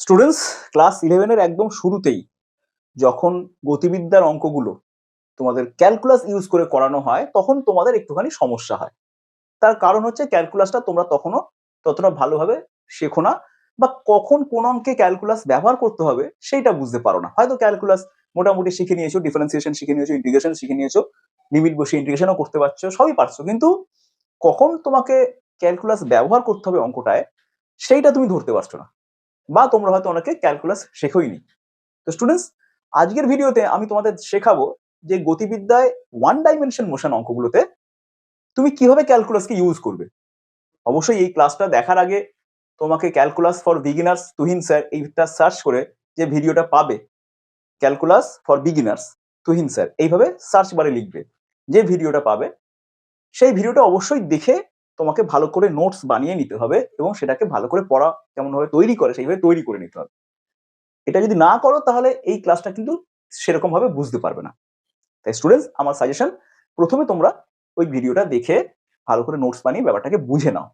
Students class ইলেভেনের একদম শুরুতেই যখন গতিবিদ্যার অঙ্কগুলো তোমাদের ক্যালকুলাস ইউজ করে করানো হয়, তখন তোমাদের একটুখানি সমস্যা হয়। তার কারণ হচ্ছে ক্যালকুলাসটা তোমরা তখনও ততটা ভালোভাবে শেখো না বা কখন কোন অঙ্কে ক্যালকুলাস ব্যবহার করতে হবে সেইটা বুঝতে পারো না। হয়তো ক্যালকুলাস মোটামুটি শিখে নিয়েছো ডিফারেন্সিয়েশন শিখে নিয়েছো ইন্টিগ্রেশন শিখে নিয়েছো লিমিট বসে ইন্টিগ্রেশনও করতে পারছ, সবই পারছ। কিন্তু কখন তোমাকে ক্যালকুলাস ব্যবহার করতে হবে অঙ্কটায়, সেইটা তুমি ধরতে পারছ না। বা তোমরা হয়তো অনেকে ক্যালকুলাস শেখোইনি। তো স্টুডেন্টস আজকের ভিডিওতে আমি তোমাদের শেখাবো যে গতিবিদ্যায় ওয়ান ডাইমেনশন মোশন অঙ্কগুলোতে তুমি কীভাবে ক্যালকুলাসকে ইউজ করবে। অবশ্যই এই ক্লাসটা দেখার আগে তোমাকে calculus for beginners Tuhin sir এইটা সার্চ করে যে ভিডিওটা পাবে। Calculus for beginners Tuhin sir এইভাবে সার্চ বারে লিখবে। যে ভিডিওটা পাবে, সেই ভিডিওটা অবশ্যই দেখে তোমাকে ভালো করে নোটস বানিয়ে নিতে হবে এবং সেটাকে ভালো করে পড়া কেমন ভাবে তৈরি করে সেইভাবে তৈরি করে নিতে হবে। এটা যদি না করো তাহলে এই ক্লাসটা কিন্তু সেরকম ভাবে বুঝতে পারবে না। তাই স্টুডেন্টস আমার সাজেশন প্রথমে তোমরা ওই ভিডিওটা দেখে ভালো করে নোটস বানিয়ে ব্যাপারটাকে বুঝে নাও।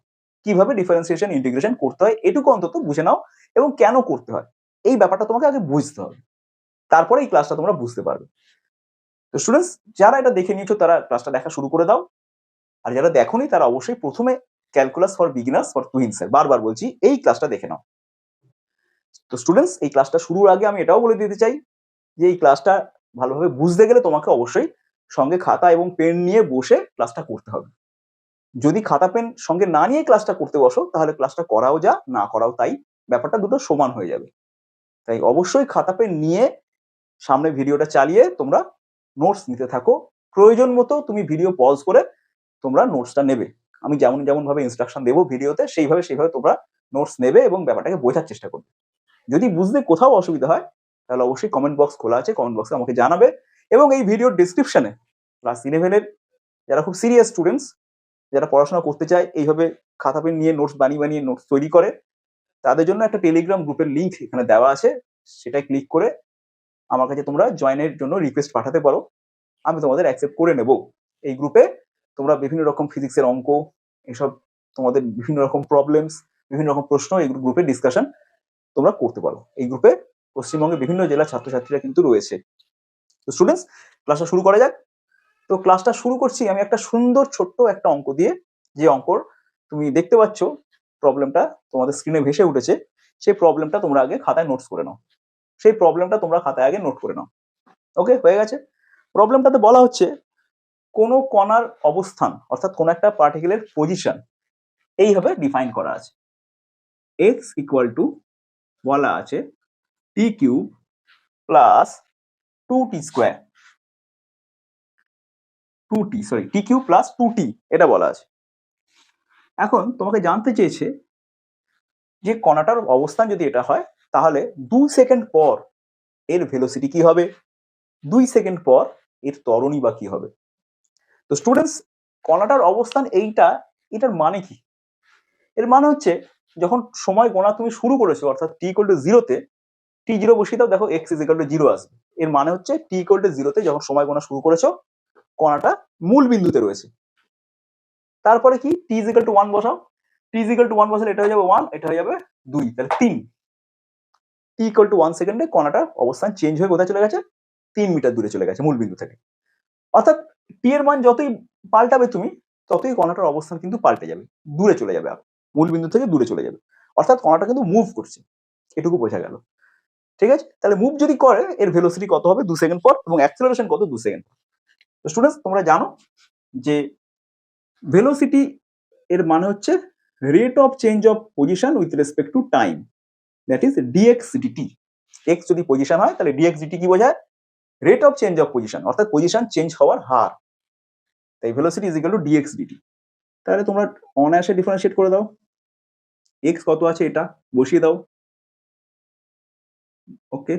কীভাবে ডিফারেন্সিয়েশন ইন্টিগ্রেশন করতে হয় এটুকু অন্তত বুঝে নাও এবং কেন করতে হয়। এই ব্যাপারটা তোমাকে আগে বুঝতে হবে। তারপরে এই ক্লাসটা তোমরা বুঝতে পারবে। তো স্টুডেন্টস যারা এটা দেখে নিয়েছো তারা ক্লাসটা দেখা শুরু করে দাও। আর যারা দেখোনি, তারা অবশ্যই প্রথমে calculus for beginners for Tuhin sir বারবার বলছি, এই ক্লাসটা দেখে নাও। তো স্টুডেন্টস এই ক্লাসটা শুরুর আগে আমি এটাও বলে দিতে চাই যে, এই ক্লাসটা ভালোভাবে বুঝতে গেলে তোমাকে অবশ্যই সঙ্গে খাতা এবং পেন নিয়ে বসে ক্লাসটা করতে হবে। যদি খাতা পেন সঙ্গে না নিয়ে ক্লাসটা করতে বসো, তাহলে ক্লাসটা করাও যা, না করাও তাই, ব্যাপারটা দুটো সমান হয়ে যাবে। তাই অবশ্যই খাতা পেন নিয়ে সামনে ভিডিওটা চালিয়ে তোমরা নোটস নিতে থাকো। প্রয়োজন মতো তুমি ভিডিও পজ করে তোমরা নোটসটা নেবে। আমি যেমন যেমন ভাবে ইনস্ট্রাকশন দেবো ভিডিওতে সেইভাবে সেইভাবে তোমরা নোটস নেবে এবং ব্যাপারটাকে বোঝার চেষ্টা করবে। যদি বুঝতে কোথাও অসুবিধা হয়, তাহলে অবশ্যই কমেন্ট বক্স খোলা আছে কমেন্ট বক্সে আমাকে জানাবে এবং এই ভিডিওর ডিসক্রিপশনে ক্লাস ইলেভেনের যারা খুব সিরিয়াস স্টুডেন্টস যারা পড়াশোনা করতে চায়, এইভাবে খাতা পেন নিয়ে নোটস বানিয়ে বানিয়ে নোটস তৈরি করে, তাদের জন্য একটা টেলিগ্রাম গ্রুপের লিঙ্ক এখানে দেওয়া আছে। সেটাই ক্লিক করে আমার কাছে তোমরা জয়েনের জন্য রিকোয়েস্ট পাঠাতে পারো। আমি তোমাদের অ্যাকসেপ্ট করে নেব। এই গ্রুপে তোমরা বিভিন্ন রকম ফিজিক্সের অঙ্ক, এসব তোমাদের বিভিন্ন রকম প্রবলেমস বিভিন্ন রকম প্রশ্ন, এই গ্রুপে ডিসকাশন তোমরা করতে পারো। এই গ্রুপে পশ্চিমবঙ্গে বিভিন্ন জেলার ছাত্রছাত্রীরা কিন্তু রয়েছে। তো স্টুডেন্টস ক্লাসটা শুরু করা যাক। তো ক্লাসটা শুরু করছি আমি একটা সুন্দর ছোট্ট একটা অঙ্ক দিয়ে। যে অঙ্কর তুমি দেখতে পাচ্ছ প্রবলেমটা তোমাদের স্ক্রিনে ভেসে উঠেছে। সেই প্রবলেমটা তোমরা আগে খাতায় নোটস করে নাও। সেই প্রবলেমটা তোমরা খাতায় আগে নোট করে নাও। ওকে হয়ে গেছে। প্রবলেমটাতে বলা হচ্ছে কোনো কণার অবস্থান, অর্থাৎ কোনো একটা পার্টিকেলের পজিশন এইভাবে ডিফাইন করা আছে। এক্স ইকুয়াল টু বলা আছে t cube plus two t square two t sorry t cube plus two t এটা বলা আছে। এখন তোমাকে জানতে চেয়েছে যে কণাটার অবস্থান যদি এটা হয়, তাহলে দু সেকেন্ড পর এর ভেলোসিটি কি হবে? দুই সেকেন্ড পর এর তরণী বা কি হবে? তো স্টুডেন্টস কণাটার অবস্থান এইটা, এটার মানে কি? এর মানে হচ্ছে, যখন সময় গোনা তুমি শুরু করেছ, অর্থাৎ টি ইকুয়াল টু জিরোতে টি জিরো বসিয়ে দাও, দেখো x is equal to zero আসবে। এর মানে হচ্ছে টি ইকুয়াল টু জিরোতে যখন সময় গোনা শুরু করেছ কণাটা মূল বিন্দুতে রয়েছে। তারপরে কি? T is equal to one বসাও। T is equal to one বসালে এটা হয়ে যাবে ওয়ান এটা হয়ে যাবে দুই, তাহলে তিন। টি ইকুয়াল টু ওয়ান সেকেন্ডে কণাটার অবস্থান চেঞ্জ হয়ে কোথায় চলে গেছে? তিন মিটার দূরে চলে গেছে, মূল বিন্দু থেকে। অর্থাৎ টি এর মান যতই পাল্টাবে তুমি, ততই কণাটার অবস্থান কিন্তু পাল্টে যাবে, দূরে চলে যাবে মূল বিন্দু থেকে দূরে চলে যাবে। অর্থাৎ কণাটা কিন্তু মুভ করছে, এটুকু বোঝা গেল। ঠিক আছে? তাহলে মুভ যদি করে, এর ভেলোসিটি কত হবে? দু সেকেন্ড পর এবং অ্যাক্সেলারেশন কত? দু সেকেন্ড পর। তো স্টুডেন্টস তোমরা জানো যে ভেলোসিটি এর মানে হচ্ছে rate of change of position with respect to time that is dx dt x যদি পজিশন হয়, তাহলে ডিএক্স ডিটি কি বোঝায়? Rate of change of position অর্থাৎ পজিশন চেঞ্জ হওয়ার হার। তাই velocity is equal to dx dt তাহলে তোমরা অনায়াসে ডিফারেন্সিয়েট করে দাও। এক্স কত আছে এটা বসিয়ে দাও। ওকে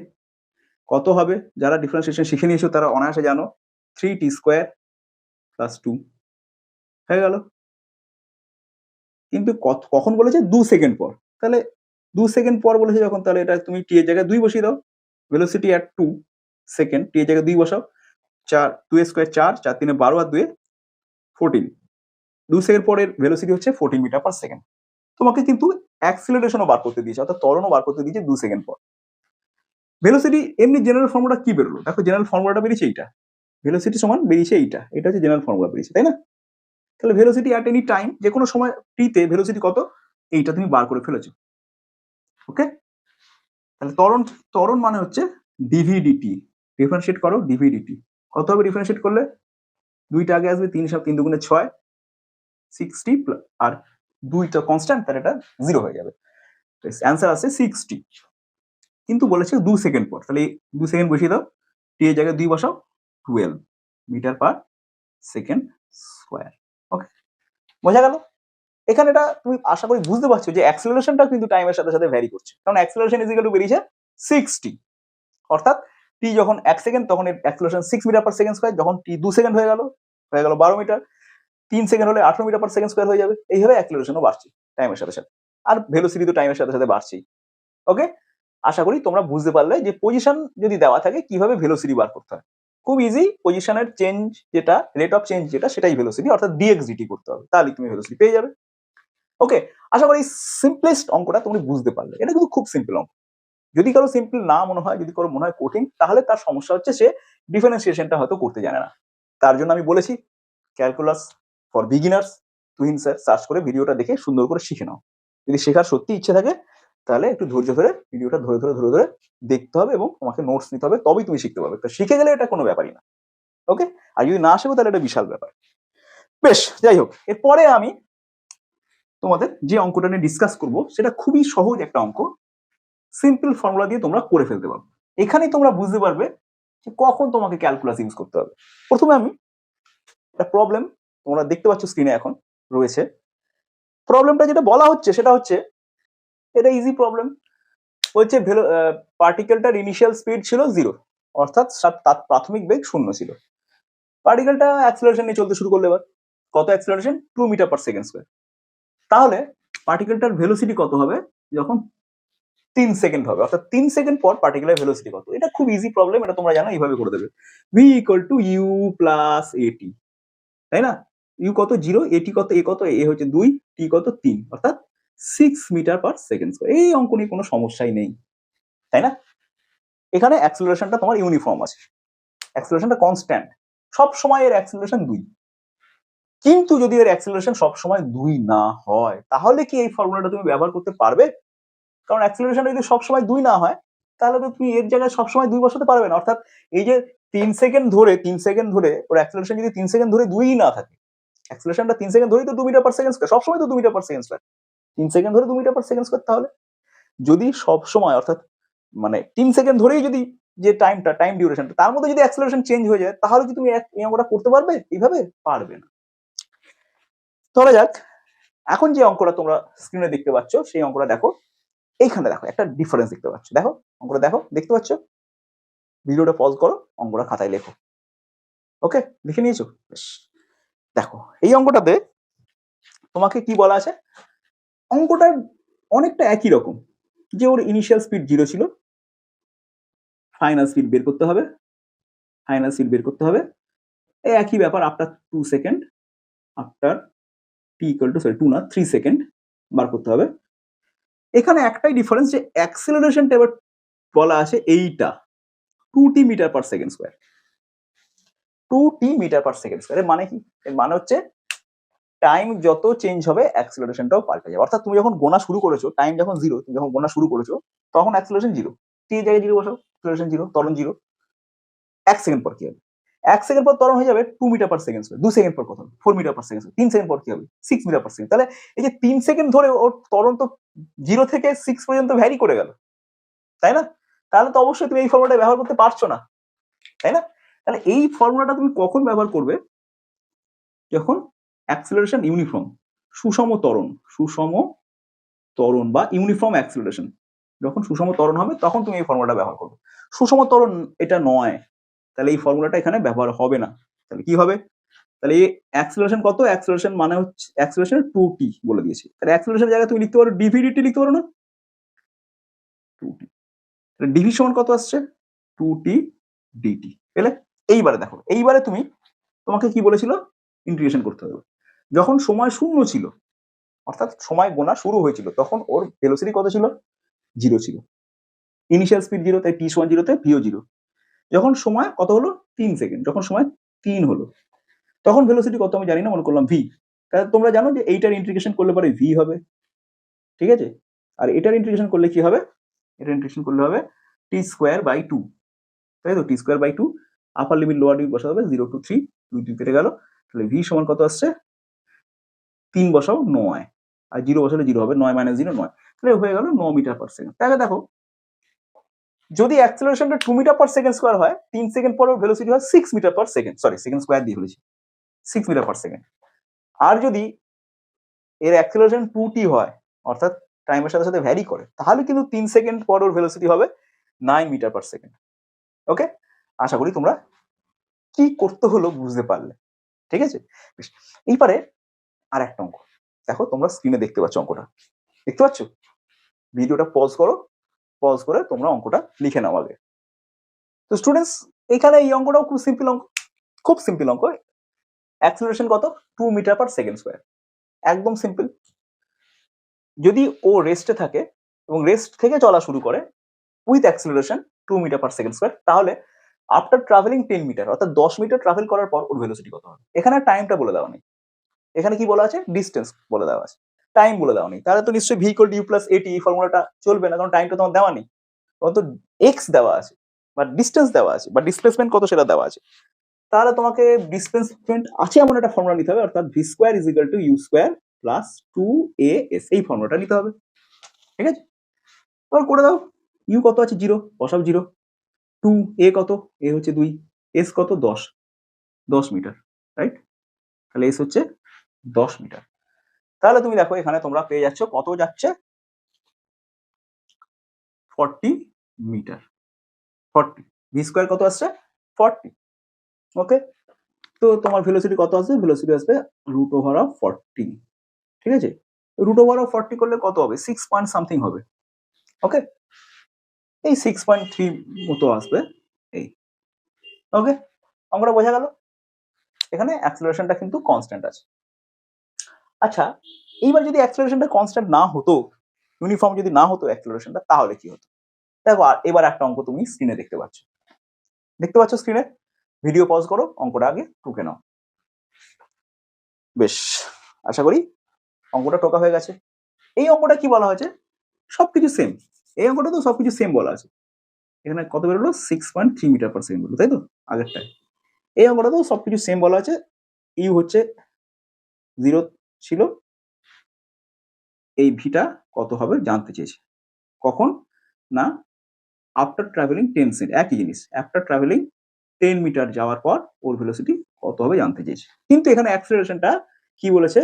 কত হবে? যারা ডিফারেন্সিয়েশন শিখে নিয়েছো তারা অনায়াসে জানো। Three t square plus two হয়ে গেল। কিন্তু কখন বলেছে? দু সেকেন্ড পর। তাহলে দু সেকেন্ড পর বলেছে যখন, তাহলে এটা তুমি টি এর জায়গায় দুই বসিয়ে দাও। Velocity at two second t এর জায়গায় দুই বসাও, চার টু স্কোয়ার চার চার তিনে বারো আর দুয়ে ফোরটিন দু সেকেন্ড পরের ভেলোসিটি হচ্ছে ফোরটিন মিটার পার সেকেন্ড তোমাকে কিন্তু অ্যাক্সিলারেশনও বার করতে দিয়েছে, অর্থাৎ ত্বরণও বার করতে দিয়েছে দু সেকেন্ড পর। ভেলোসিটি এমনি জেনারেল ফর্মুলা কি বেরোলো? দেখো জেনারেল ফর্মুলাটা বেরিয়েছে এইটা। ভেলোসিটি সমান বেরিয়েছে এইটা। এটা হচ্ছে জেনারেল ফর্মুলা বেরিয়েছে, তাই না? তাহলে ভেলোসিটি অ্যাট এনি টাইম যে কোনো সময় টিতে ভেলোসিটি কত? এইটা তুমি বার করে ফেলেছো। ওকে তাহলে ত্বরণ ত্বরণ মানে হচ্ছে ডিভিডিটি ডিফারেন্সিয়েট করো ডিভিডিটি কত হবে ডিফারেন্সিয়েট করলে? দুইটা আগে আসবে, তিন সব তিন দুগুণে ছয় সিক্সটি আর দুইটা কনস্ট্যান্ট তার এটা জিরো হয়ে যাবে। অ্যান্সার আছে সিক্সটি কিন্তু বলেছে দু সেকেন্ড পর, তাহলে দু সেকেন্ড বসিয়ে দাও টি এর জায়গায় দুই বসাও twelve metre per second square okay বোঝা গেল? এখানে এটা তুমি আশা করি বুঝতে পারছ যে অ্যাক্সিলারেশনটা কিন্তু টাইমের সাথে সাথে ভ্যারি করছে। কারণ অ্যাক্সিলারেশন ইজিক্যাল টু বেরিয়েছে সিক্সটি অর্থাৎ টি যখন এক সেকেন্ড তখন এর acceleration six metre per second square যখন টি দু সেকেন্ড হয়ে গেল হয়ে গেল বারো মিটার তিন সেকেন্ড হলে আঠারো মিটার পার সেকেন্ড স্কোয়ার হয়ে যাবে। এইভাবে অ্যাক্সিলারেশনও বাড়ছে টাইমের সাথে সাথে। আর ভেলোসিটি তো টাইমের সাথে সাথে বাড়ছেই। ওকে আশা করি তোমরা বুঝতে পারলে যে পজিশন যদি দেওয়া থাকে, কীভাবে ভেলোসিটি বার করতে হয়। খুব ইজি পজিশনের চেঞ্জ যেটা রেট অফ চেঞ্জ যেটা, সেটাই ভেলোসিটি অর্থাৎ ডিএক্সডিটি করতে হবে। তাহলে তুমি ভেলোসিটি পেয়ে যাবে। ওকে আশা করি সিম্পলেস্ট অঙ্কটা তুমি বুঝতে পারলে। এটা কিন্তু খুব সিম্পল অঙ্ক। যদি কারও সিম্পল না মনে হয়, যদি কারও মনে হয় কঠিন, তাহলে তার সমস্যা হচ্ছে সে ডিফারেন্সিয়েশনটা হয়তো করতে জানে না। তার জন্য আমি বলেছি calculus for beginners Tuhin sir search করে ভিডিওটা দেখে সুন্দর করে শিখে নাও। যদি শেখার সত্যি ইচ্ছে থাকে, তাহলে একটু ধৈর্য ধরে ভিডিওটা ধরে ধরে ধরে ধরে দেখতে হবে এবং তোমাকে নোটস নিতে হবে, তবেই তুমি শিখতে পারবে। তো শিখে গেলে এটা কোনো ব্যাপারই না। ওকে আর যদি না শেখো, তাহলে এটা বিশাল ব্যাপার। বেশ, যাই হোক, এরপরে আমি তোমাদের যে অঙ্কটা নিয়ে ডিসকাস করব, সেটা খুবই সহজ একটা অঙ্ক। সিম্পল ফর্মুলা দিয়ে তোমরা করে ফেলতে পারবে এখানেই তোমরা বুঝতে পারবে যে কখন তোমাকে ক্যালকুলাস ইউজ করতে হবে। প্রথমে আমি একটা প্রবলেম তোমরা দেখতে পাচ্ছ স্ক্রিনে এখন রয়েছে। প্রবলেমটা যেটা বলা হচ্ছে সেটা হচ্ছে, এটা ইজি প্রবলেম বলছে ভেলো পার্টিকেলটার ইনিশিয়াল স্পিড ছিল জিরো অর্থাৎ তার প্রাথমিক বেগ শূন্য ছিল। পার্টিকেলটা অ্যাক্সিলারেশন নিয়ে চলতে শুরু করলে এবার। কত acceleration two metre per second square তাহলে পার্টিকেলটার ভেলোসিটি কত হবে? যখন তিন সেকেন্ড হবে। অর্থাৎ তিন সেকেন্ড পর পার্টিকুলার ভেলোসিটি কত? এটা খুব ইজি প্রবলেম এটা তোমরা জানো, এইভাবে করে দেবে। V equal to u plus a t তাই না? ইউ কত? জিরো এটি কত? এ কত? এ হচ্ছে দুই টি কত? তিন। অর্থাৎ six metre per second square এই অঙ্ক নিয়ে কোনো সমস্যাই নেই, তাই না? এখানে অ্যাক্সিলারেশনটা তোমার ইউনিফর্ম আছে। অ্যাক্সিলারেশনটা কনস্ট্যান্ট সব সময় এর অ্যাক্সিলারেশন দুই। কিন্তু যদি এর অ্যাক্সিলারেশন সব সময় দুই না হয়, তাহলে কি এই ফর্মুলাটা তুমি ব্যবহার করতে পারবে? কারণ অ্যাক্সিলারেশন যদি সবসময় দুই না হয়, তাহলে তো তুমি এর জায়গায় সবসময় দুই বসাতে পারবে না। অর্থাৎ এই যে তিন সেকেন্ড ধরে, তিন সেকেন্ড ধরে, ওর অ্যাক্সিলারেশন যদি তিন সেকেন্ড ধরে দুই না থাকে অ্যাক্সিলারেশনটা তিন সেকেন্ড ধরেই তো দু মিটার পার সেকেন্ড স্কোয়ার সবসময় তো দু মিটার পার সেকেন্ড স্কোয়ার তিন সেকেন্ড ধরে দু মিটার পার সেকেন্ড স্কোয়ার তাহলে? যদি সব সময় অর্থাৎ মানে তিন সেকেন্ড ধরেই যদি যে টাইমটা টাইম ডিউরেশনটা তার মধ্যে যদি অ্যাক্সিলারেশন চেঞ্জ হয়ে যায়, তাহলে কি তুমি এই অঙ্কটা করতে পারবে? এইভাবে পারবে না। ধরা যাক, এখন যে অঙ্কটা তোমরা স্ক্রিনে দেখতে পাচ্ছ, সেই অঙ্কটা দেখো। এইখানে দেখো, একটা ডিফারেন্স দেখতে পাচ্ছ। দেখো, অঙ্কটা দেখো, দেখতে পাচ্ছ? ভিডিওটা পজ করো, অঙ্কটা খাতায় লেখো। ওকে? লিখে নিয়েছো? বেশ। দেখো, এই অঙ্কটাতে তোমাকে কি বলা আছে? অঙ্কটা অনেকটা একই রকম, যে ওর ইনিশিয়াল স্পিড জিরো ছিল ফাইনাল স্পিড বের করতে হবে ফাইনাল স্পিড বের করতে হবে। এই একই ব্যাপার after two second after t equal to sorry two না থ্রি সেকেন্ড বার করতে হবে। এখানে একটাই ডিফারেন্স যে অ্যাক্সিলারেশনটা এবার বলা আছে এইটা। Two t metre per second square two t metre per second square মানে কি? এর মানে হচ্ছে টাইম যত চেঞ্জ হবে অ্যাক্সিলারেশনটাও পাল্টে যাবে। অর্থাৎ তুমি যখন গোনা শুরু করেছ টাইম যখন জিরো তুমি যখন গোনা শুরু করেছ, তখন অ্যাক্সিলারেশন জিরো টি জায়গায় জিরো বসাও অ্যাক্সিলারেশন জিরো ত্বরণ জিরো এক সেকেন্ড পর কি হবে? এক সেকেন্ড পর ত্বরণ হয়ে যাবে টু মিটার পার সেকেন্ড দু সেকেন্ড পর কত ফোর মিটার পার সেকেন্ড তিন সেকেন্ড পর কি হবে? সিক্স মিটার পার সেকেন্ড তাহলে এই যে তিন সেকেন্ড ধরে ওর ত্বরণ তো জিরো থেকে সিক্স পর্যন্ত ভ্যারি করে গেল, তাই না? তাহলে তো অবশ্যই তুমি এই ফর্মুলাটা ব্যবহার করতে পারছ না, তাই না? তাহলে এই ফর্মুলাটা তুমি কখন ব্যবহার করবে? যখন অ্যাক্সিলারেশন ইউনিফর্ম সুষম ত্বরণ সুষম ত্বরণ বা ইউনিফর্ম অ্যাক্সিলারেশন যখন সুষম ত্বরণ হবে তখন তুমি এই ফর্মুলাটা ব্যবহার করবে। সুষম ত্বরণ এটা নয় তাহলে এই ফর্মুলাটা এখানে ব্যবহার হবে না। তাহলে কি হবে? তাহলে এই অ্যাক্সিলারেশন কত? অ্যাক্সিলারেশন মানে হচ্ছে অ্যাক্সিলারেশন টু টি বলে দিয়েছি। তাহলে অ্যাক্সিলারেশন জায়গায় তুমি লিখতে পারো ডিভিডিটি লিখতে পারো না? টু টি ডিভি সমান কত আসছে? টু টি ডিটি পেলে? এইবারে দেখো, এইবারে তুমি তোমাকে কি বলেছিল? ইন্টিগ্রেশন করতে হবে। যখন সময় শূন্য ছিল, অর্থাৎ সময় গোনা শুরু হয়েছিল, তখন ওর ভেলোসিটি কত ছিল? জিরো ছিল। ইনিশিয়াল স্পিড জিরো তাই টি ওয়ান জিরোতে ভিও জিরো যখন সময় কত হলো? তিন সেকেন্ড যখন সময় তিন হলো। তখন ভেলোসিটি কত আমি জানি না, মনে করলাম ভি তাহলে তোমরা জানো যে এইটার ইন্টিগ্রেশন করলে পরে ভি হবে। ঠিক আছে? আর এটার ইন্টিগ্রেশন করলে কি হবে? এটার ইন্টিগ্রেশন করলে হবে টি স্কোয়ার বাই টু তাই তো? T square by two upper limit lower limit বসাতে হবে। জিরো টু থ্রি দুই দুই কেটে গেল। তাহলে ভি সমান কত আসছে? তিন বসাও নয়। আর জিরো বসালে জিরো হবে। নয় মাইনাস জিরো নয়। তাহলে হয়ে গেল ন মিটার পার সেকেন্ড তাহলে দেখো যদি অ্যাক্সেলারেশনটা two metre per second square হয়, তিন সেকেন্ড পর ভেলোসিটি হয় six metre per second sorry second square দিয়ে ফেলেছি সিক্স মিটার পার সেকেন্ড আর যদি এর অ্যাক্সেলারেশন টু টি হয়, অর্থাৎ টাইমের সাথে সাথে ভ্যারি করে, তাহলে কিন্তু তিন সেকেন্ড পর ওর ভেলোসিটি হবে nine metre per second okay আশা করি তোমরা কি করতে হলো বুঝতে পারলে। ঠিক আছে? এইবারে আর একটা অঙ্ক। দেখো, তোমরা স্ক্রিনে দেখতে পাচ্ছ অঙ্কটা। দেখতে পাচ্ছ? ভিডিওটা পজ করো। পজ করে তোমরা অঙ্কটা লিখে নাও আগে। তো স্টুডেন্টস এখানে এই অঙ্কটাও খুব সিম্পল অঙ্ক, খুব সিম্পল অঙ্ক। অ্যাক্সিলারেশন কত? Two metre per second square একদম সিম্পল যদি ও রেস্টে থাকে এবং রেস্ট থেকে চলা শুরু করে with acceleration two metre per second square তাহলে আফটার ট্রাভেলিং টেন মিটার অর্থাৎ দশ মিটার ট্রাভেল করার পর ওর ভেলোসিটি কত হবে? এখানে টাইমটা বলে দেওয়া নেই। এখানে কি বলা আছে? ডিস্টেন্স বলে দেওয়া আছে। টাইম বলে দেওয়া নেই তাহলে তো নিশ্চয়ই ভি ইকুয়াল ইউ প্লাস এটি এই ফর্মুলাটা চলবে না, কারণ টাইমটা তোমার দেওয়া নেই। তখন তো এক্স দেওয়া আছে, বা ডিস্টেন্স দেওয়া আছে, বা ডিসপ্লেসমেন্ট কত সেটা দেওয়া আছে। তাহলে তোমাকে ডিসপ্লেসমেন্ট আছে এমন একটা ফর্মুলা নিতে হবে, অর্থাৎ v square is equal to u square plus two a s এই ফর্মুলাটা নিতে হবে। ঠিক আছে? এবার করে দাও ইউ কত আছে? জিরো বসাও জিরো টু এ কত? এ হচ্ছে দুই এস কত? দশ। দশ মিটার রাইট তাহলে এস হচ্ছে দশ মিটার। তাহলে তুমি দেখো এখানে তোমরা পেয়ে যাচ্ছ কত যাচ্ছে? Forty metre forty v square কত আসছে? ফর্টি ওকে তো তোমার ভেলোসিটি কত আসবে? ভেলোসিটি আসবে রুট ওভার অফ ফর্টি ঠিক আছে? রুট ওভার অফ ফর্টি করলে কত হবে? সিক্স পয়েন্ট সামথিং হবে ওকে এই সিক্স পয়েন্ট থ্রি মতো আসবে, এই ওকে আমরা বোঝা গেল? এখানে অ্যাক্সিলারেশনটা কিন্তু কনস্ট্যান্ট আছে। আচ্ছা এইবার যদি অ্যাক্সেলারেশনটা কনস্ট্যান্ট না হতো ইউনিফর্ম যদি না হতো অ্যাক্সিলারেশনটা তাহলে কি হতো? দেখো, আর এবার একটা অঙ্ক তুমি স্ক্রিনে দেখতে পাচ্ছ। দেখতে পাচ্ছ স্ক্রিনে ভিডিও পজ করো, অঙ্কটা আগে টুকে নাও। বেশ, আশা করি অঙ্কটা টোকা হয়ে গেছে। এই অঙ্কটা কি বলা হয়েছে? সবকিছু সেম এই অঙ্কটা তো সবকিছু সেম বলা আছে। এখানে কত বেরোলো? Six point three metre per second তাই তো? আগেরটায়। এই অঙ্কটা তো সবকিছু সেম বলা আছে। ইউ হচ্ছে জিরো ছিল? এই ভিটা কত হবে জানতে চেয়েছে। কখন? না আফটার ট্রাভেলিং টেন সেন্ট একই জিনিস। আফটার ট্রাভেলিং টেন মিটার যাওয়ার পর ওর ভেলোসিটি কত হবে জানতে চেয়েছে। কিন্তু এখানে অ্যাক্সিলারেশনটা কি বলেছে?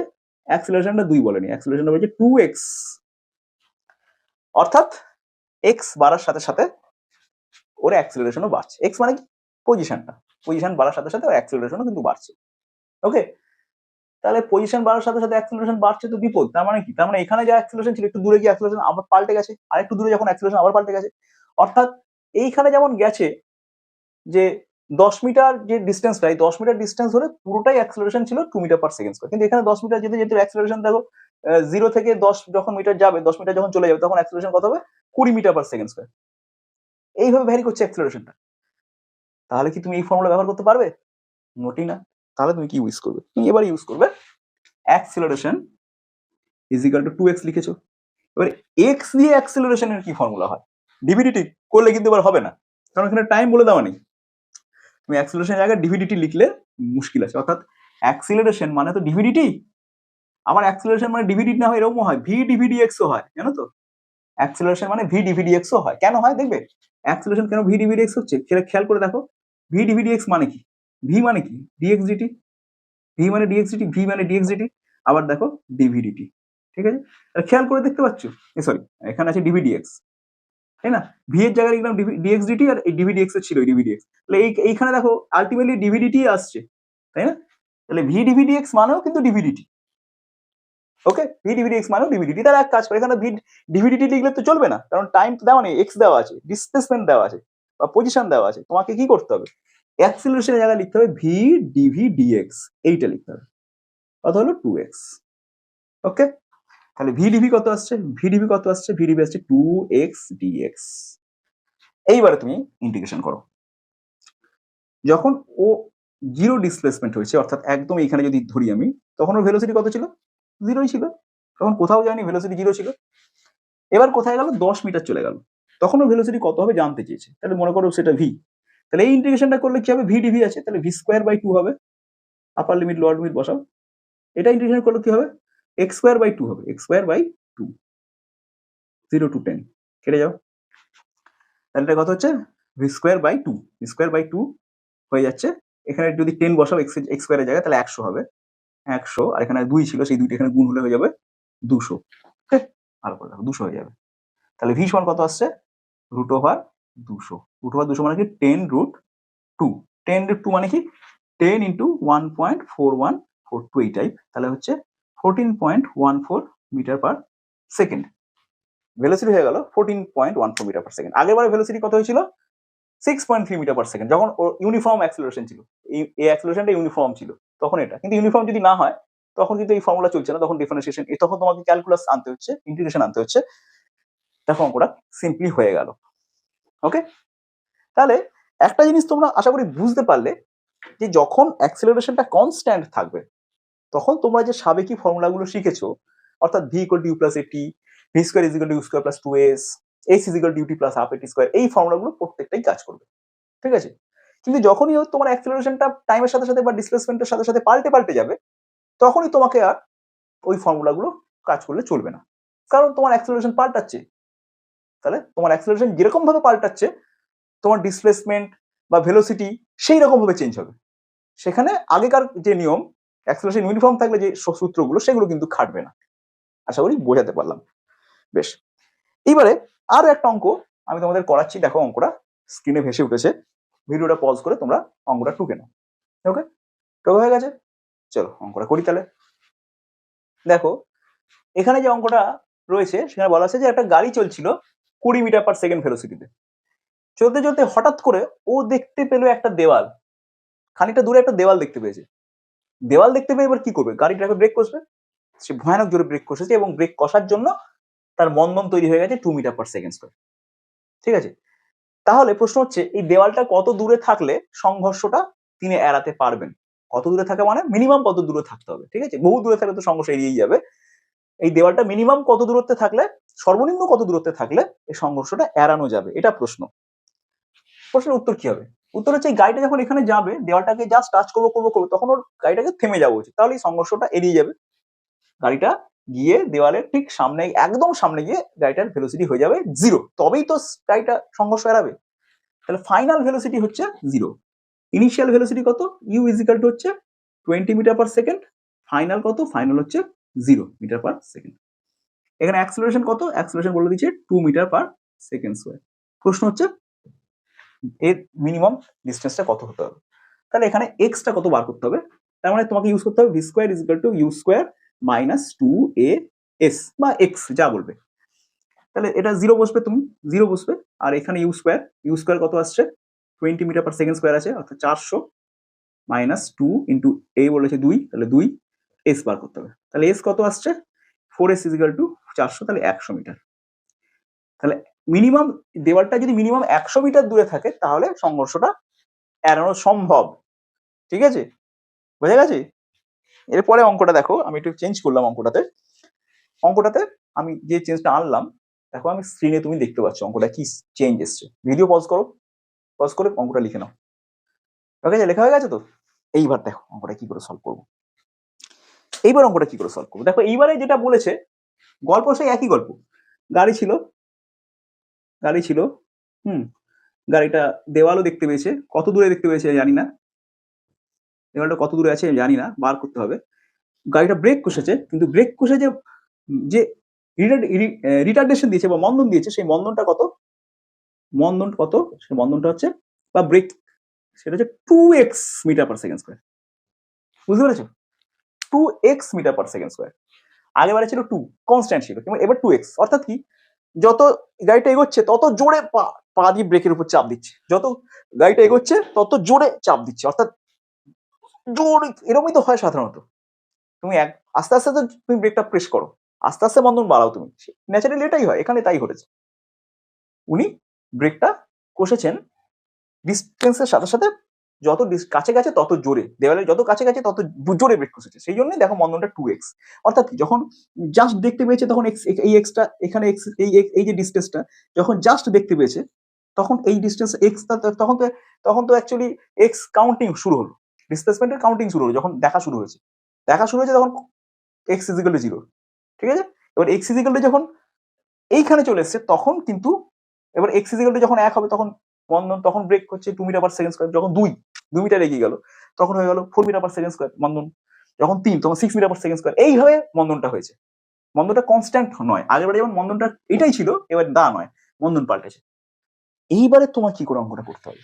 অ্যাক্সিলারেশনটা দুই বলেনি। অ্যাক্সিলারেশনটা বলেছে টু এক্স অর্থাৎ এক্স বাড়ার সাথে সাথে ওর অ্যাক্সিলারেশনও বাড়ছে। এক্স মানে কি? পজিশনটা পজিশন বাড়ার সাথে সাথে ওর অ্যাক্সিলারেশনও কিন্তু বাড়ছে। ওকে তাহলে পজিশন বাড়ার সাথে সাথে অ্যাক্সিলারেশন বাড়ছে তো বিপদ, তার মানে কি? তার মানে এখানে যে অ্যাক্সিলারেশন ছিল, একটু দূরে গিয়ে অ্যাক্সিলারেশন আবার পাল্টে গেছে, আর একটু দূরে যখন অ্যাক্সিলারেশন আবার পাল্টে গেছে। অর্থাৎ এইখানে যেমন গেছে যে দশ মিটার যে ডিস্টেন্সটা এই দশ মিটার ডিস্টেন্স হলে পুরোটাই অ্যাক্সিলারেশন ছিল টু মিটার পার সেকেন্ড কিন্তু এখানে দশ মিটার যেতে যেতে অ্যাক্সিলারেশন দেখো জিরো থেকে দশ যখন মিটার যাবে, দশ মিটার যখন চলে যাবে, তখন অ্যাক্সিলারেশন কত হবে? কুড়ি মিটার পার সেকেন্ড স্কোয়ার এইভাবে ভ্যারি করছে অ্যাক্সিলারেশনটা তাহলে কি তুমি এই ফর্মুলা ব্যবহার করতে পারবে? মোটেই না। তাহলে তুমি কি ইউজ করবে তুমি এবার ইউজ করবে acceleration is two two x লিখেছো এবার এক্স দিয়ে অ্যাক্সিলারেশনের কি ফর্মুলা হয় ডিভিডিটি করলে কিন্তু এবার হবে না কারণ এখানে টাইম বলে দেওয়া নেই তুমি অ্যাক্সিলারেশনের জায়গায় ডিভিডিটি লিখলে মুশকিল আছে অর্থাৎ অ্যাক্সিলারেশন মানে তো ডিভিডিটি আমার অ্যাক্সিলারেশন মানে ডিভিডিটি না হয় এরকম হয় ভি ডিভিডি এক্সও হয় জানো তো অ্যাক্সিলারেশন মানে ভি ডিভিডি এক্সও হয় কেন হয় দেখবে অ্যাক্সিলারেশন কেন ভি ডিভিডি এক্স হচ্ছে সেটা খেয়াল করে দেখো ভি ডিভিডি এক্স মানে কি ভি মানে কি? ডিএক্স ডিটি ভি মানে ডিএক্স ডিটি ভি মানে ডিএক্স ডিটি আবার দেখো ডিভিডিটি ঠিক আছে? খেয়াল করে দেখতে পাচ্ছ? সরি এখানে আছে ডিভিডি এক্স তাই না? ভি এর জায়গায় লিখলাম ডিএক্স আর এই ডিভিডি এর ছিল ডিভিডি এক্স তাহলে এই, এইখানে দেখো আলটিমেটলি ডিভিডিটি আসছে। তাই না? তাহলে ভি ডিভিডি এক্স মানেও কিন্তু dv dt okay v dv d x মানেও ডিভিডিটি তার এক কাজ করে, এখানে ভি ডিভিডিটি লিখলে তো চলবে না। কারণ টাইম তো দেওয়া নেই এক্স দেওয়া আছে ডিসপ্লেসমেন্ট দেওয়া আছে, বা পজিশন দেওয়া আছে। তোমাকে কি করতে হবে? অ্যাক্সিলারেশনের জায়গায় লিখতে হবে ভি ডিভি ডিএক্স এইটা লিখতে হবে। কত হলো টু এক্স ওকে তাহলে ভিডিভি কত আসছে? ভিডিভি কত আসছে? ভিডিভি আসছে টু এক্স ডিএক্স এইবারে তুমি ইন্টিগ্রেশন করো। যখন ও জিরো ডিসপ্লেসমেন্ট হয়েছে, অর্থাৎ একদম এখানে যদি ধরি আমি, তখন ওর ভেলোসিটি কত ছিল? জিরোই ছিল। তখন কোথাও যায়নি ভেলোসিটি জিরো ছিল। এবার কোথায় গেল? দশ মিটার চলে গেল। তখন ওর ভেলোসিটি কত হবে জানতে চেয়েছে। তাহলে মনে করো সেটা ভি তাহলে এই ইন্টিগ্রেশনটা করলে কি হবে? ভি ডিভি আছে, তাহলে ভি স্কোয়ার বাই টু হবে। আপার লিমিট লোয়ার লিমিট বসাও। এটা ইন্টিগ্রেশন করলে কি হবে? এক্স স্কোয়ার বাই টু হবে। X square by two zero two ten কেটে যাও। তাহলে এটা কত হচ্ছে? V square by two v square by two হয়ে যাচ্ছে। এখানে যদি টেন বসাও এক্স এক্স স্কোয়ারের জায়গায়, তাহলে একশো হবে। একশো, আর এখানে দুই ছিল, সেই দুইটা এখানে গুণ হলে হয়ে যাবে দুশো। ঠিক ভালো করে দুশো হয়ে যাবে। তাহলে ভি সমান কত আসছে? রুট ওভার দুশো। রুট ওভার দুশো মানে কি ten root two ten root two মানে কি ten into one point four one four two এই টাইপ তাহলে হচ্ছে fourteen point one four metre per second velocity হয়ে গেল fourteen point one four metre per second আগেরবার ভেলোসিটি কত হয়েছিল? Six point three metre per second যখন uniform acceleration ছিল। এই এই অ্যাক্সিলারেশনটা ইউনিফর্ম ছিল। তখন এটা। কিন্তু ইউনিফর্ম যদি না হয়, তখন কিন্তু এই ফর্মুলা চলছে না। তখন ডিফারেন্সিয়েশন তখন তোমাকে ক্যালকুলাস আনতে হচ্ছে ইন্টিগ্রেশন আনতে হচ্ছে। দেখো অঙ্কটা সিম্পলি হয়ে গেল। ওকে তাহলে একটা জিনিস তোমরা আশা করি বুঝতে পারলে যে যখন অ্যাক্সিলারেশনটা কনস্ট্যান্ট থাকবে, তখন তোমরা যে সাবেকি ফর্মুলাগুলো শিখেছো, অর্থাৎ v equal to u plus a t v square is equal to u square plus two s h is equal u t plus half a t square এই ফর্মুলাগুলো প্রত্যেকটাই কাজ করবে, ঠিক আছে? কিন্তু যখনই তোমার অ্যাক্সিলারেশনটা টাইমের সাথে সাথে বা ডিসপ্লেসমেন্টের সাথে সাথে পাল্টে পাল্টে যাবে, তখনই তোমাকে আর ওই ফর্মুলাগুলো কাজ করলে চলবে না। কারণ তোমার অ্যাক্সিলারেশন পাল্টাচ্ছে, তাহলে তোমার অ্যাক্সিলারেশন যেরকম ভাবে পাল্টাচ্ছে তোমার ডিসপ্লেসমেন্ট বা ভেলোসিটি সেই রকম ভাবে চেঞ্জ হবে। সেখানে আগেকার যে নিয়ম অ্যাক্সিলারেশন ইউনিফর্ম থাকলে যে সূত্রগুলো, সেগুলো কিন্তু খাটবে না। আশা করি বোঝাতে পারলাম। বেশ। এইবারে আরও একটা অঙ্ক আমি তোমাদের করাচ্ছি। দেখো অঙ্কটা। স্ক্রিনে ভেসে উঠেছে। ভিডিওটা পজ করে তোমরা অঙ্কটা টুকে নাও। ওকে টুকে হয়ে গেছে? চলো অঙ্কটা করি তাহলে। দেখো, এখানে যে অঙ্কটা রয়েছে, সেখানে বলা আছে যে একটা গাড়ি চলছিল কুড়ি মিটার পার সেকেন্ড ভেলোসিটিতে চলতে চলতে হঠাৎ করে ও দেখতে পেল একটা দেওয়াল। খানিকটা দূরে একটা দেওয়াল দেখতে পেয়েছে। দেওয়াল দেখতে পেয়ে এবার কি করবে? গাড়ি ড্রাইভার ব্রেক কষবে। সে ভয়ানক জোরে ব্রেক কষেছে এবং ব্রেক কষার জন্য তার মন্দন তৈরি হয়ে গেছে two metre per second square ঠিক আছে? তাহলে প্রশ্ন হচ্ছে, এই দেওয়ালটা কত দূরে থাকলে সংঘর্ষটা তিনি এড়াতে পারবেন? কত দূরে থাকে মানে মিনিমাম কত দূরে থাকতে হবে, ঠিক আছে? বহু দূরে থাকলে তো সংঘর্ষ এড়িয়েই যাবে। এই দেওয়ালটা মিনিমাম কত দূরত্বে থাকলে, সর্বনিম্ন কত দূরত্বে থাকলে এই সংঘর্ষটা এড়ানো যাবে? এটা প্রশ্ন। প্রশ্নের উত্তর কি হবে? উত্তর হচ্ছে এই গাড়িটা যখন এখানে যাবে, দেওয়ালটাকে জাস্ট টাচ করব করব করব, তখন ওর গাড়িটাকে থেমে যাওয়া উচিত তাহলে এই সংঘর্ষটা এড়িয়ে যাবে। গাড়িটা গিয়ে দেওয়ালের ঠিক সামনে একদম সামনে গিয়ে গাড়িটার ভেলোসিটি হয়ে যাবে জিরো তবেই তো গাড়িটা সংঘর্ষ এড়াবে। তাহলে ফাইনাল ভেলোসিটি হচ্ছে জিরো ইনিশিয়াল ভেলোসিটি কত? ইউ ইজিক্যাল টু হচ্ছে twenty metre per second final কত? ফাইনাল হচ্ছে জিরো মিটার পার সেকেন্ড এখানে অ্যাক্সিলারেশন কত? অ্যাক্সিলারেশন বলে দিচ্ছে two metre per second square প্রশ্ন হচ্ছে এর মিনিমাম ডিস্টেন্সটা কত হতে হবে? তাহলে এখানে এক্সটা কত বার করতে হবে? তার মানে তোমাকে ইউজ করতে হবে v square is two u square minus two a s বা এক্স যা বলবে। তাহলে এটা জিরো বসবে তুমি জিরো বসবে। আর এখানে ইউ স্কোয়ার ইউ স্কোয়ার কত আসছে? Twenty metre per second square আছে, অর্থাৎ চারশো মাইনাস টু ইন্টু এ বলেছে দুই, তাহলে দুই এস বার করতে হবে। তাহলে এস কত আসছে? ফোর এস ইজিক্যাল টু চারশো, তাহলে একশো মিটার তাহলে মিনিমাম দেওয়ালটা যদি মিনিমাম একশো মিটার দূরে থাকে, তাহলে সংঘর্ষটা এড়ানো সম্ভব। ঠিক আছে? বোঝা গেছে? এরপরে অঙ্কটা দেখো, আমি একটু চেঞ্জ করলাম অঙ্কটাতে। অঙ্কটাতে আমি যে চেঞ্জটা আনলাম, দেখো আমি স্ক্রিনে তুমি দেখতে পাচ্ছ অঙ্কটা কি চেঞ্জ এসছে। ভিডিও পজ করো। পজ করে অঙ্কটা লিখে নাও। ঠিক আছে? লেখা হয়ে গেছে তো? এইবার দেখো অঙ্কটা কি করে সলভ করব। এইবার অঙ্কটা কি করে সলভ করব? দেখো এইবারে যেটা বলেছে, গল্প সেই একই গল্প। গাড়ি ছিল গাড়ি ছিল, হুম, গাড়িটা দেওয়ালও দেখতে পেয়েছে, কত দূরে দেখতে পেয়েছে জানি না। দেওয়ালটা কত দূরে আছে জানি না, বার করতে হবে। গাড়িটা ব্রেক কষেছে, কিন্তু ব্রেক কষে যে যে রিটার্ডেশন দিয়েছে বা মন্দন দিয়েছে, সেই মন্দনটা কত? মন্দন কত? সেই মন্দনটা হচ্ছে, বা ব্রেক সেটা হচ্ছে two x metre per second square বুঝতে পেরেছ? Two x metre per second square আগেবারে ছিল টু কনস্ট্যান্ট ছিল এবার টু এক্স অর্থাৎ কি? যত গাড়িটা এগোচ্ছে, তত জোরে পা পা দিয়ে ব্রেকের উপর চাপ দিচ্ছে। যত গাড়িটা এগোচ্ছে, তত জোরে চাপ দিচ্ছে। অর্থাৎ জোর এরকমই তো হয় সাধারণত। তুমি এক, আস্তে আস্তে তো তুমি ব্রেকটা প্রেস করো। আস্তে আস্তে বন্ধন বাড়াও তুমি। ন্যাচারালি এটাই হয়, এখানে তাই ঘটেছে। উনি ব্রেকটা কষেছেন ডিস্টেন্সের সাথে সাথে যত কাছে গেছে তত জোরে দেওয়ালের যত কাছে গেছে তত জোরে ব্রেক কষেছে। সেই জন্যই দেখো মন্দনটা টু এক্স অর্থাৎ যখন জাস্ট দেখতে পেয়েছে তখন এক্স এই এক্সটা এখানে এক্স এই, এই- এই যে ডিস্টেন্সটা যখন জাস্ট দেখতে পেয়েছে, তখন এই ডিস্টেন্স এক্স তখন তো তখন তো অ্যাকচুয়ালি এক্স কাউন্টিং শুরু হলো। ডিসপ্লেসমেন্টের কাউন্টিং শুরু হলো, যখন দেখা শুরু হয়েছে। দেখা শুরু হয়েছে তখন এক্স ইজিক্যাল টু জিরো ঠিক আছে? এবার এক্স ইজিক্যাল টু যখন এইখানে চলে এসছে, তখন কিন্তু, এবার এক্স ইজিক্যাল টু যখন এক হবে, তখন বন্ধন তখন ব্রেক হচ্ছে two metre per second square যখন দুই দুই মিটার এগিয়ে গেল, তখন হয়ে গেল four metre per second square মন্দন যখন তিন, তখন six metre per second square এইভাবে মন্দনটা হয়েছে। মন্দনটা কনস্ট্যান্ট নয়। আগেরবারে যেমন মন্দনটা এটাই ছিল, এবার দা নয়। মন্দন পাল্টেছে। এইবারে তোমার কি করে অঙ্কটা করতে হবে?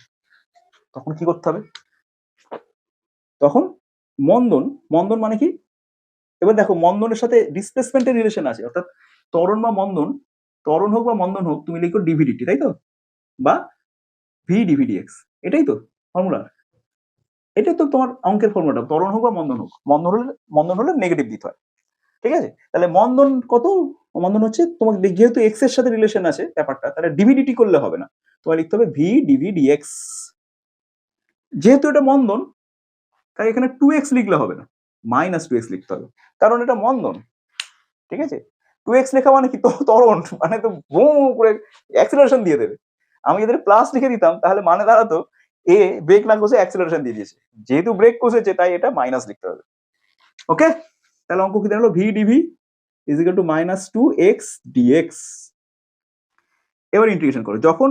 তখন কি করতে হবে? তখন মন্দন মন্দন মানে কি? এবার দেখো মন্দনের সাথে ডিসপ্লেসমেন্টের রিলেশন আছে। অর্থাৎ ত্বরণ বা মন্দন ত্বরণ হোক বা মন্দন হোক, তুমি লিখো ডিভিডিটি তাই তো? বা ভি ডিভিডি এক্স এটাই তো ফর্মুলা এটাই তো তোমার অঙ্কের ফর্মুলাটা ত্বরণ হোক বা মন্দন হোক। মন্দন হলে মন্দন হলে নেগেটিভ দিতে হয়। ঠিক আছে? তাহলে মন্দন কত? মন্দন হচ্ছে তোমার যেহেতু এক্সের সাথে রিলেশন আছে ব্যাপারটা, তাহলে ডিভিডিটি করলে হবে না। তোমার লিখতে হবে ভি ডিভি ডিএক্স যেহেতু এটা মন্দন, তাই এখানে টু এক্স লিখলে হবে না। মাইনাস টু এক্স লিখতে হবে। কারণ এটা মন্দন। ঠিক আছে? টু এক্স লেখা মানে কি? তো- ত্বরণ। মানে তো বুম করে অ্যাক্সিলারেশন দিয়ে দেবে। আমি যদি প্লাস লিখে দিতাম, তাহলে মানে দাঁড়াতো এ ব্রেক না কষে অ্যাক্সিলারেশন দিয়ে দিয়েছে। যেহেতু ব্রেক কষেছে, তাই এটা মাইনাস লিখতে হবে। ওকে তাহলে অঙ্ক কি দাঁড়াল? V dv is equal to minus two x dx এবার ইন্টিগ্রেশন করো। যখন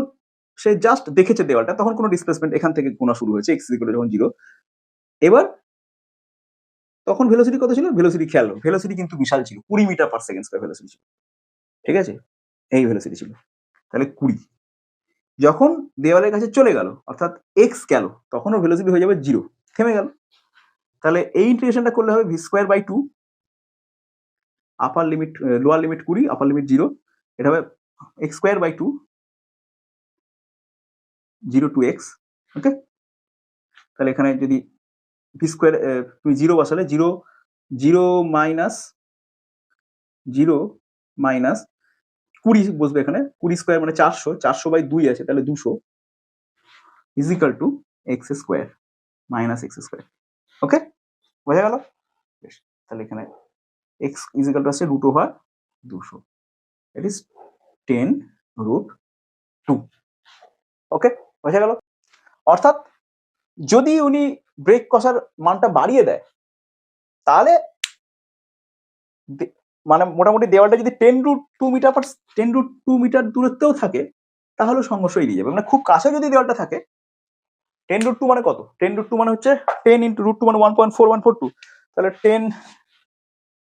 সে জাস্ট দেখেছে দেওয়ালটা, তখন কোনো ডিসপ্লেসমেন্ট এখান থেকে গোনা শুরু হয়েছে এক্স ইকুয়াল যখন জিরো এবার তখন ভেলোসিটি কত ছিল? ভেলোসিটি খেয়াল ভেলোসিটি কিন্তু বিশাল ছিল, কুড়ি metre per second square velocity ছিল। ঠিক আছে? এই ভেলোসিটি ছিল। তাহলে কুড়ি। যখন দেওয়ালের কাছে চলে গেল, অর্থাৎ এক্স গেল তখন ওর ভেলোসিটি হয়ে যাবে জিরো থেমে গেল। তাহলে এই ইন্টিগ্রেশনটা করলে হবে v square by two upper limit lower limit কুড়ি আপার লিমিট জিরো এটা হবে x square by two zero to x okay তাহলে এখানে যদি ভি স্কোয়ার তুমি জিরো বসালে zero zero minus zero minus কুড়ি বসবে এখানে, কুড়ি স্কোয়ার মানে চারশো চারশো বাই দুই আছে, তাহলে দুশো is equal to x square minus x square okay বোঝা গেল? বেশ, তাহলে এখানে এক্স ইজিক্যাল টু আছে রুট ওভার দুশো it is ten root two okay বোঝা গেল? অর্থাৎ যদি উনি ব্রেক কষার মানটা বাড়িয়ে দেয়, তাহলে মানে মোটামুটি দেওয়ালটা যদি ten root two metre per ten root two metre দূরত্বেও থাকে তাহলে সংঘর্ষ এড়িয়ে যাবে। মানে খুব কাছে যদি দেওয়ালটা থাকে টেন রুট টু মানে কত? টেন রুট টু মানে হচ্ছে টেন ইন্টু রুট টু মানে one point four one four two তাহলে ten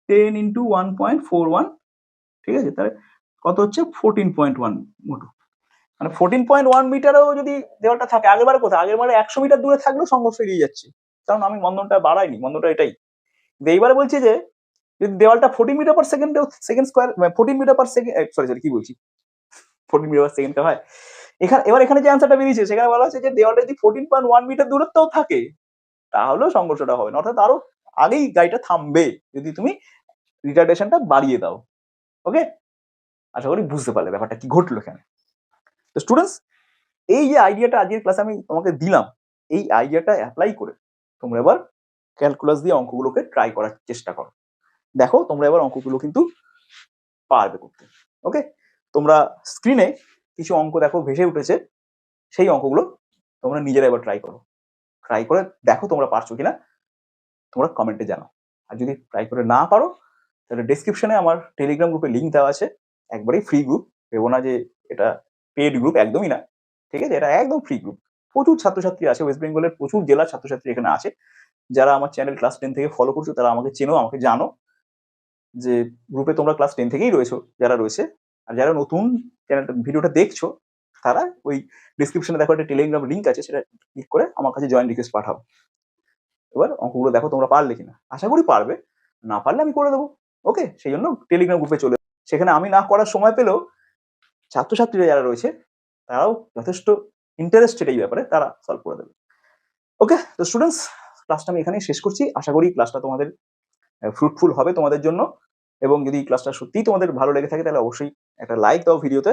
ten into one point four one ঠিক আছে? তাহলে কত হচ্ছে? ফোরটিন পয়েন্ট ওয়ান মোটু। মানে ফোরটিন পয়েন্ট ওয়ান মিটারও যদি দেওয়ালটা থাকে আগেরবারে কোথায়? আগেরবারে একশো মিটার দূরে থাকলেও সংঘর্ষ এড়িয়ে যাচ্ছে। কারণ আমি বন্ধনটা বাড়াইনি বন্ধনটা এটাই। এইবারে বলছি যে যদি দেওয়ালটা fourteen metre per second second square fourteen metre per second sorry sorry কি বলছি? ফোর্টিন মিটার পার সেকেন্ড হয়। এখানে, এবার এখানে যে অ্যান্সারটা বেরিয়েছে, সেখানে বলা হচ্ছে যে দেওয়ালটা যদি ফোর্টিন পয়েন্ট ওয়ান মিটার দূরত্বেও থাকে, তাহলেও সংঘর্ষটা হবে। না অর্থাৎ আরও আগেই গাড়িটা থামবে, যদি তুমি রিটার্ডেশনটা বাড়িয়ে দাও। ওকে আশা করি বুঝতে পারলে ব্যাপারটা কি ঘটলো এখানে। তো স্টুডেন্টস এই যে আইডিয়াটা আজকের ক্লাসে আমি তোমাকে দিলাম, এই আইডিয়াটা অ্যাপ্লাই করে তোমরা এবার ক্যালকুলাস দিয়ে অঙ্কগুলোকে ট্রাই করার চেষ্টা করো। দেখো, তোমরা এবার অঙ্কগুলো কিন্তু পারবে করতে ওকে তোমরা স্ক্রিনে কিছু অঙ্ক দেখো, ভেসে উঠেছে, সেই অঙ্কগুলো তোমরা নিজেরা এবার ট্রাই করো। ট্রাই করে দেখো তোমরা পারছ কিনা, তোমরা কমেন্টে জানাও। আর যদি ট্রাই করে না পারো, তাহলে ডেসক্রিপশনে আমার টেলিগ্রাম গ্রুপে লিঙ্ক দেওয়া আছে, একবারেই ফ্রি গ্রুপ ভেবো না যে এটা পেড গ্রুপ একদমই না, ঠিক আছে? এটা একদম ফ্রি গ্রুপ প্রচুর ছাত্রছাত্রী আছে ওয়েস্ট বেঙ্গলের প্রচুর জেলার ছাত্রছাত্রী এখানে আছে। যারা আমার চ্যানেল ক্লাস টেন থেকে ফলো করছ, তারা আমাকে চেনো, আমাকে জানো। যে গ্রুপে তোমরা ক্লাস টেন থেকেই রয়েছো, যারা রয়েছে, আর যারা নতুন চ্যানেলটা ভিডিওটা দেখছ, তারা ওই ডিসক্রিপশনে দেখো একটা টেলিগ্রাম লিঙ্ক আছে, সেটা ক্লিক করে আমার কাছে জয়েন রিকোয়েস্ট পাঠাও। এবার অঙ্কগুলো দেখো তোমরা পারলে কিনা। আশা করি পারবে, না পারলে আমি করে দেবো। ওকে সেই জন্য টেলিগ্রাম গ্রুপে চলে সেখানে আমি না করার সময় পেলেও ছাত্রছাত্রীরা যারা রয়েছে, তারাও যথেষ্ট ইন্টারেস্টেড এই ব্যাপারে, তারা সলভ করে দেবে। ওকে তো স্টুডেন্টস ক্লাসটা আমি এখানেই শেষ করছি। আশা করি ক্লাসটা তোমাদের ফ্রুটফুল হবে তোমাদের জন্য। এবং যদি ক্লাসটা সত্যিই তোমাদের ভালো লেগে থাকে, তাহলে অবশ্যই একটা লাইক দাও ভিডিওতে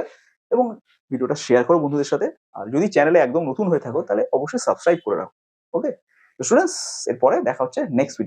এবং ভিডিওটা শেয়ার করো বন্ধুদের সাথে। আর যদি চ্যানেলে একদম নতুন হয়ে থাকো, তাহলে অবশ্যই সাবস্ক্রাইব করে রাখো। ওকে তো স্টুডেন্টস এরপরে দেখা হচ্ছে নেক্সট ভিডিও